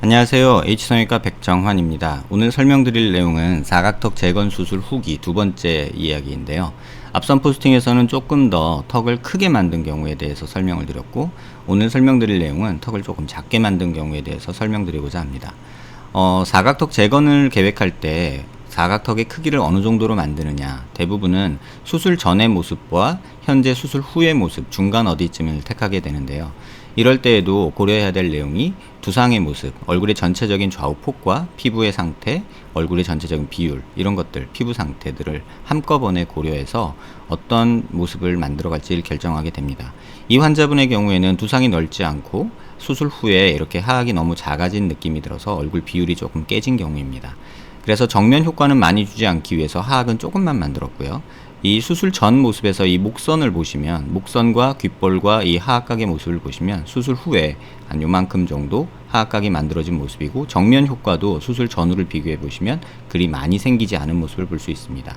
안녕하세요. H성형외과 백정환입니다. 오늘 설명드릴 내용은 사각턱 재건 수술 후기 두 번째 이야기인데요. 앞선 포스팅에서는 조금 더 턱을 크게 만든 경우에 대해서 설명을 드렸고 오늘 설명드릴 내용은 턱을 조금 작게 만든 경우에 대해서 설명드리고자 합니다. 어, 사각턱 재건을 계획할 때 사각턱의 크기를 어느 정도로 만드느냐 대부분은 수술 전의 모습과 현재 수술 후의 모습 중간 어디쯤을 택하게 되는데요. 이럴 때에도 고려해야 될 내용이 두상의 모습, 얼굴의 전체적인 좌우 폭과 피부의 상태, 얼굴의 전체적인 비율 이런 것들, 피부 상태들을 한꺼번에 고려해서 어떤 모습을 만들어갈지를 결정하게 됩니다. 이 환자분의 경우에는 두상이 넓지 않고 수술 후에 이렇게 하악이 너무 작아진 느낌이 들어서 얼굴 비율이 조금 깨진 경우입니다. 그래서 정면 효과는 많이 주지 않기 위해서 하악은 조금만 만들었고요. 이 수술 전 모습에서 이 목선을 보시면 목선과 귓볼과 이 하악각의 모습을 보시면 수술 후에 한 요만큼 정도 하악각이 만들어진 모습이고 정면 효과도 수술 전후를 비교해 보시면 그리 많이 생기지 않은 모습을 볼 수 있습니다.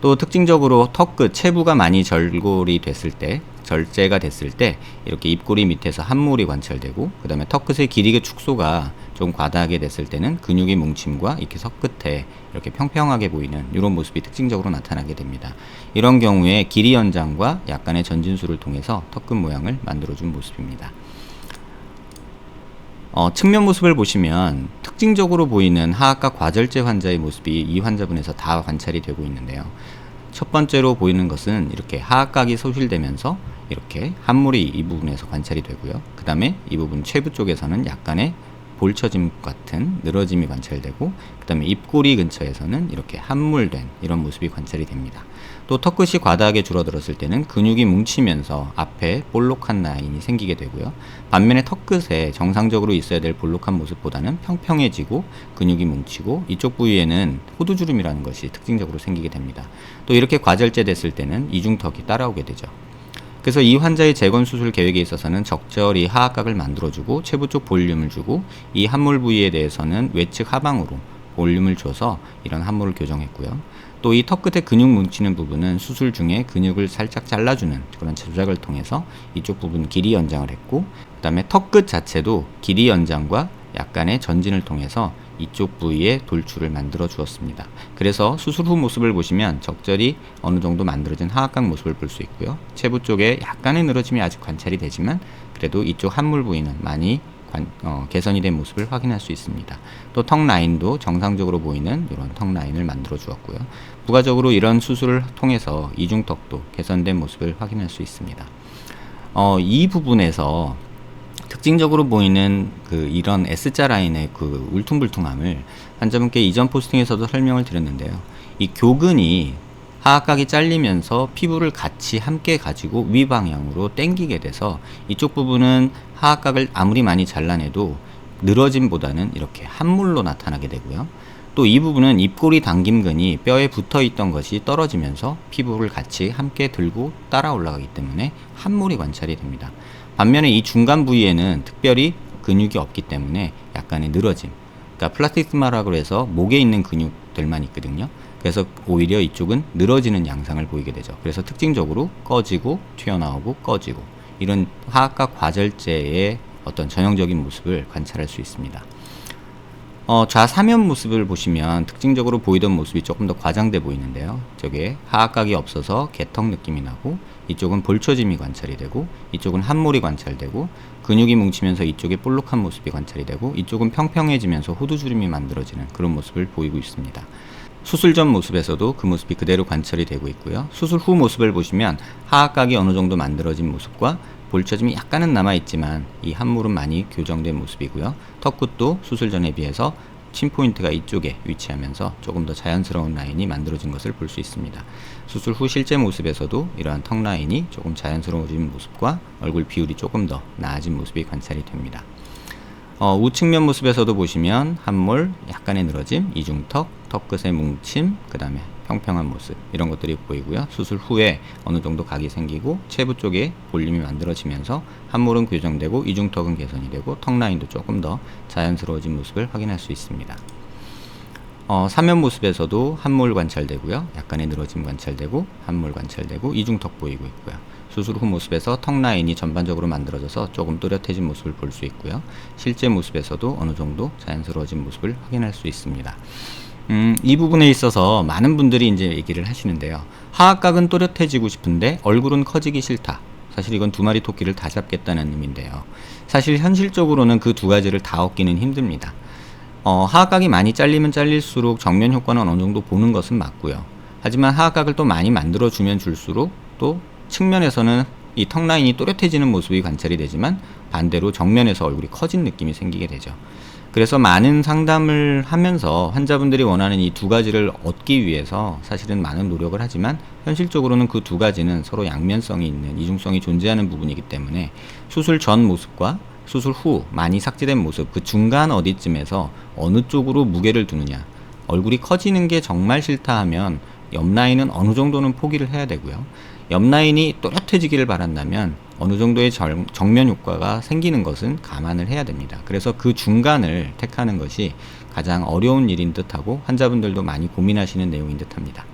또 특징적으로 턱 끝 체부가 많이 절골이 됐을 때 절제가 됐을 때 이렇게 입꼬리 밑에서 함몰이 관찰되고 그 다음에 턱끝의 길이의 축소가 좀 과다하게 됐을 때는 근육의 뭉침과 이렇게 석 끝에 이렇게 평평하게 보이는 이런 모습이 특징적으로 나타나게 됩니다. 이런 경우에 길이 연장과 약간의 전진수를 통해서 턱끝 모양을 만들어준 모습입니다. 어, 측면 모습을 보시면 특징적으로 보이는 하악각 과절제 환자의 모습이 이 환자분에서 다 관찰이 되고 있는데요. 첫 번째로 보이는 것은 이렇게 하악각이 소실되면서 이렇게 함몰이 이 부분에서 관찰이 되고요. 그 다음에 이 부분 최부 쪽에서는 약간의 볼처짐 같은 늘어짐이 관찰되고 그 다음에 입꼬리 근처에서는 이렇게 함몰된 이런 모습이 관찰이 됩니다. 또 턱끝이 과다하게 줄어들었을 때는 근육이 뭉치면서 앞에 볼록한 라인이 생기게 되고요. 반면에 턱끝에 정상적으로 있어야 될 볼록한 모습보다는 평평해지고 근육이 뭉치고 이쪽 부위에는 호두주름이라는 것이 특징적으로 생기게 됩니다. 또 이렇게 과절제 됐을 때는 이중턱이 따라오게 되죠. 그래서 이 환자의 재건 수술 계획에 있어서는 적절히 하악각을 만들어주고 체부 쪽 볼륨을 주고 이 함몰 부위에 대해서는 외측 하방으로 볼륨을 줘서 이런 함몰을 교정했고요. 또 이 턱 끝에 근육 뭉치는 부분은 수술 중에 근육을 살짝 잘라주는 그런 조작을 통해서 이쪽 부분 길이 연장을 했고 그 다음에 턱 끝 자체도 길이 연장과 약간의 전진을 통해서 이쪽 부위에 돌출을 만들어 주었습니다. 그래서 수술 후 모습을 보시면 적절히 어느 정도 만들어진 하악각 모습을 볼 수 있고요. 체부 쪽에 약간의 늘어짐이 아직 관찰이 되지만 그래도 이쪽 함물 부위는 많이 관, 어, 개선이 된 모습을 확인할 수 있습니다. 또 턱 라인도 정상적으로 보이는 이런 턱 라인을 만들어 주었고요. 부가적으로 이런 수술을 통해서 이중턱도 개선된 모습을 확인할 수 있습니다. 어, 이 부분에서 특징적으로 보이는 그 이런 S자 라인의 그 울퉁불퉁함을 환자분께 이전 포스팅에서도 설명을 드렸는데요. 이 교근이 하악각이 잘리면서 피부를 같이 함께 가지고 위 방향으로 당기게 돼서 이쪽 부분은 하악각을 아무리 많이 잘라내도 늘어짐보다는 이렇게 함물로 나타나게 되고요. 또 이 부분은 입꼬리 당김근이 뼈에 붙어 있던 것이 떨어지면서 피부를 같이 함께 들고 따라 올라가기 때문에 함물이 관찰이 됩니다. 반면에 이 중간 부위에는 특별히 근육이 없기 때문에 약간의 늘어짐. 그러니까 플라스틱스마라고 해서 목에 있는 근육들만 있거든요. 그래서 오히려 이쪽은 늘어지는 양상을 보이게 되죠. 그래서 특징적으로 꺼지고 튀어나오고 꺼지고 이런 하악각 과절제의 어떤 전형적인 모습을 관찰할 수 있습니다. 어, 좌사면 모습을 보시면 특징적으로 보이던 모습이 조금 더 과장돼 보이는데요. 저게 하악각이 없어서 개턱 느낌이 나고 이쪽은 볼초짐이 관찰이 되고 이쪽은 함몰이 관찰되고 근육이 뭉치면서 이쪽에 볼록한 모습이 관찰이 되고 이쪽은 평평해지면서 호두주름이 만들어지는 그런 모습을 보이고 있습니다. 수술 전 모습에서도 그 모습이 그대로 관찰이 되고 있고요. 수술 후 모습을 보시면 하악각이 어느 정도 만들어진 모습과 볼처짐이 약간은 남아있지만 이 함물은 많이 교정된 모습이고요. 턱끝도 수술 전에 비해서 침 포인트가 이쪽에 위치하면서 조금 더 자연스러운 라인이 만들어진 것을 볼 수 있습니다. 수술 후 실제 모습에서도 이러한 턱 라인이 조금 자연스러워진 모습과 얼굴 비율이 조금 더 나아진 모습이 관찰이 됩니다. 어, 우측면 모습에서도 보시면 함몰, 약간의 늘어짐, 이중턱, 턱끝의 뭉침, 그 다음에 평평한 모습 이런 것들이 보이고요. 수술 후에 어느 정도 각이 생기고 체부 쪽에 볼륨이 만들어지면서 함몰은 교정되고 이중턱은 개선이 되고 턱 라인도 조금 더 자연스러워진 모습을 확인할 수 있습니다. 어, 사면 모습에서도 함몰 관찰되고요. 약간의 늘어짐 관찰되고 함몰 관찰되고 이중턱 보이고 있고요. 수술 후 모습에서 턱 라인이 전반적으로 만들어져서 조금 또렷해진 모습을 볼 수 있고요. 실제 모습에서도 어느 정도 자연스러워진 모습을 확인할 수 있습니다. 음, 이 부분에 있어서 많은 분들이 이제 얘기를 하시는데요. 하악각은 또렷해지고 싶은데 얼굴은 커지기 싫다. 사실 이건 두 마리 토끼를 다 잡겠다는 의미인데요. 사실 현실적으로는 그 두 가지를 다 얻기는 힘듭니다. 어, 하악각이 많이 잘리면 잘릴수록 정면 효과는 어느 정도 보는 것은 맞고요. 하지만 하악각을 또 많이 만들어주면 줄수록 또 측면에서는 이 턱 라인이 또렷해지는 모습이 관찰이 되지만 반대로 정면에서 얼굴이 커진 느낌이 생기게 되죠. 그래서 많은 상담을 하면서 환자분들이 원하는 이 두 가지를 얻기 위해서 사실은 많은 노력을 하지만 현실적으로는 그 두 가지는 서로 양면성이 있는 이중성이 존재하는 부분이기 때문에 수술 전 모습과 수술 후 많이 삭제된 모습 그 중간 어디쯤에서 어느 쪽으로 무게를 두느냐 얼굴이 커지는 게 정말 싫다 하면 옆 라인은 어느 정도는 포기를 해야 되고요. 옆 라인이 또렷해지기를 바란다면 어느 정도의 정, 정면 효과가 생기는 것은 감안을 해야 됩니다. 그래서 그 중간을 택하는 것이 가장 어려운 일인 듯하고 환자분들도 많이 고민하시는 내용인 듯합니다.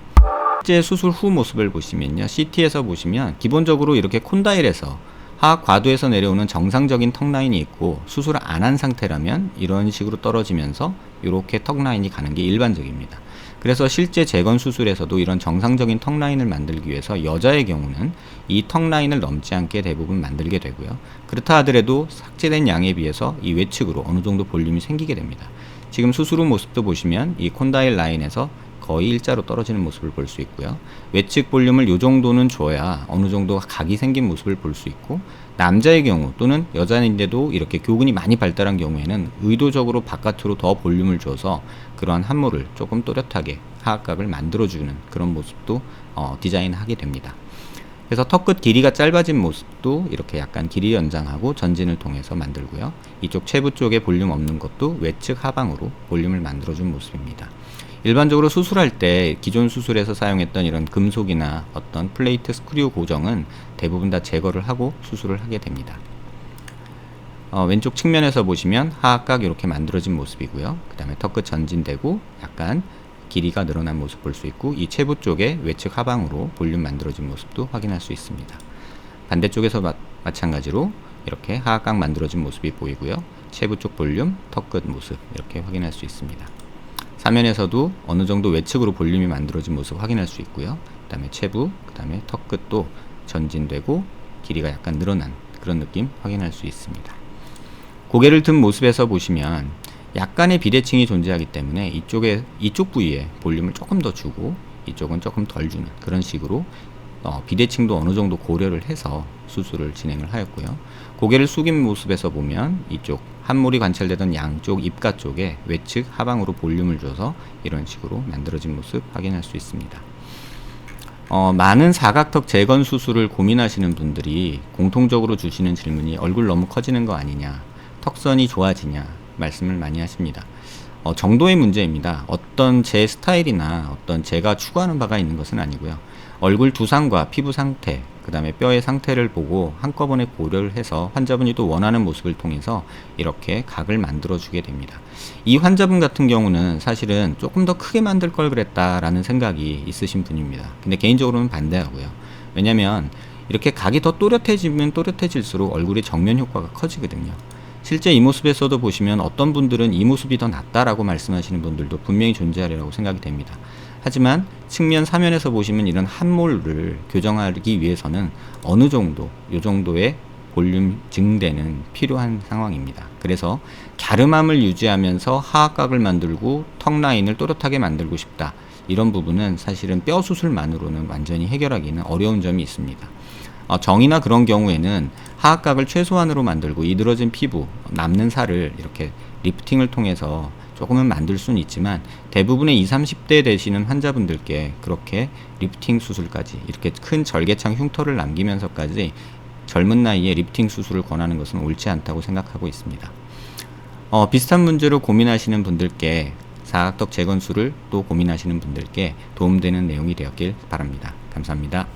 실제 수술 후 모습을 보시면요. CT에서 보시면 기본적으로 이렇게 콘다일에서 하악 과도에서 내려오는 정상적인 턱 라인이 있고 수술을 안 한 상태라면 이런 식으로 떨어지면서 이렇게 턱 라인이 가는 게 일반적입니다. 그래서 실제 재건 수술에서도 이런 정상적인 턱 라인을 만들기 위해서 여자의 경우는 이 턱 라인을 넘지 않게 대부분 만들게 되고요. 그렇다 하더라도 삭제된 양에 비해서 이 외측으로 어느 정도 볼륨이 생기게 됩니다. 지금 수술 후 모습도 보시면 이 콘다일 라인에서 거의 일자로 떨어지는 모습을 볼 수 있고요. 외측 볼륨을 이 정도는 줘야 어느 정도 각이 생긴 모습을 볼 수 있고 남자의 경우 또는 여자인데도 이렇게 교근이 많이 발달한 경우에는 의도적으로 바깥으로 더 볼륨을 줘서 그러한 함몰을 조금 또렷하게 하악각을 만들어주는 그런 모습도 어, 디자인하게 됩니다. 그래서 턱끝 길이가 짧아진 모습도 이렇게 약간 길이 연장하고 전진을 통해서 만들고요. 이쪽 체부 쪽에 볼륨 없는 것도 외측 하방으로 볼륨을 만들어준 모습입니다. 일반적으로 수술할 때 기존 수술에서 사용했던 이런 금속이나 어떤 플레이트 스크류 고정은 대부분 다 제거를 하고 수술을 하게 됩니다. 어, 왼쪽 측면에서 보시면 하악각 이렇게 만들어진 모습이고요. 그 다음에 턱끝 전진되고 약간 길이가 늘어난 모습 볼 수 있고 이 체부 쪽에 외측 하방으로 볼륨 만들어진 모습도 확인할 수 있습니다. 반대쪽에서 마, 마찬가지로 이렇게 하악각 만들어진 모습이 보이고요. 체부 쪽 볼륨, 턱 끝 모습 이렇게 확인할 수 있습니다. 사면에서도 어느 정도 외측으로 볼륨이 만들어진 모습 확인할 수 있고요. 그 다음에 체부, 그 다음에 턱 끝도 전진되고 길이가 약간 늘어난 그런 느낌 확인할 수 있습니다. 고개를 든 모습에서 보시면 약간의 비대칭이 존재하기 때문에 이쪽에 이쪽 부위에 볼륨을 조금 더 주고 이쪽은 조금 덜 주는 그런 식으로 어, 비대칭도 어느 정도 고려를 해서 수술을 진행을 하였고요. 고개를 숙인 모습에서 보면 이쪽 함몰이 관찰되던 양쪽 입가 쪽에 외측 하방으로 볼륨을 줘서 이런 식으로 만들어진 모습 확인할 수 있습니다. 어, 많은 사각턱 재건 수술을 고민하시는 분들이 공통적으로 주시는 질문이 얼굴 너무 커지는 거 아니냐, 턱선이 좋아지냐 말씀을 많이 하십니다. 어, 정도의 문제입니다. 어떤 제 스타일이나 어떤 제가 추구하는 바가 있는 것은 아니고요. 얼굴 두상과 피부 상태, 그 다음에 뼈의 상태를 보고 한꺼번에 고려를 해서 환자분이 또 원하는 모습을 통해서 이렇게 각을 만들어 주게 됩니다. 이 환자분 같은 경우는 사실은 조금 더 크게 만들 걸 그랬다라는 생각이 있으신 분입니다. 근데 개인적으로는 반대하고요. 왜냐면 이렇게 각이 더 또렷해지면 또렷해질수록 얼굴의 정면 효과가 커지거든요. 실제 이 모습에서도 보시면 어떤 분들은 이 모습이 더 낫다라고 말씀하시는 분들도 분명히 존재하리라고 생각이 됩니다. 하지만 측면 사면에서 보시면 이런 함몰을 교정하기 위해서는 어느 정도 이 정도의 볼륨 증대는 필요한 상황입니다. 그래서 갸름함을 유지하면서 하악각을 만들고 턱 라인을 또렷하게 만들고 싶다. 이런 부분은 사실은 뼈 수술만으로는 완전히 해결하기는 어려운 점이 있습니다. 어, 정이나 그런 경우에는 하악각을 최소한으로 만들고 이들어진 피부, 남는 살을 이렇게 리프팅을 통해서 조금은 만들 수는 있지만 대부분의 20, 30대 되시는 환자분들께 그렇게 리프팅 수술까지 이렇게 큰 절개창 흉터를 남기면서까지 젊은 나이에 리프팅 수술을 권하는 것은 옳지 않다고 생각하고 있습니다. 어, 비슷한 문제로 고민하시는 분들께 사각턱 재건술을 또 고민하시는 분들께 도움되는 내용이 되었길 바랍니다. 감사합니다.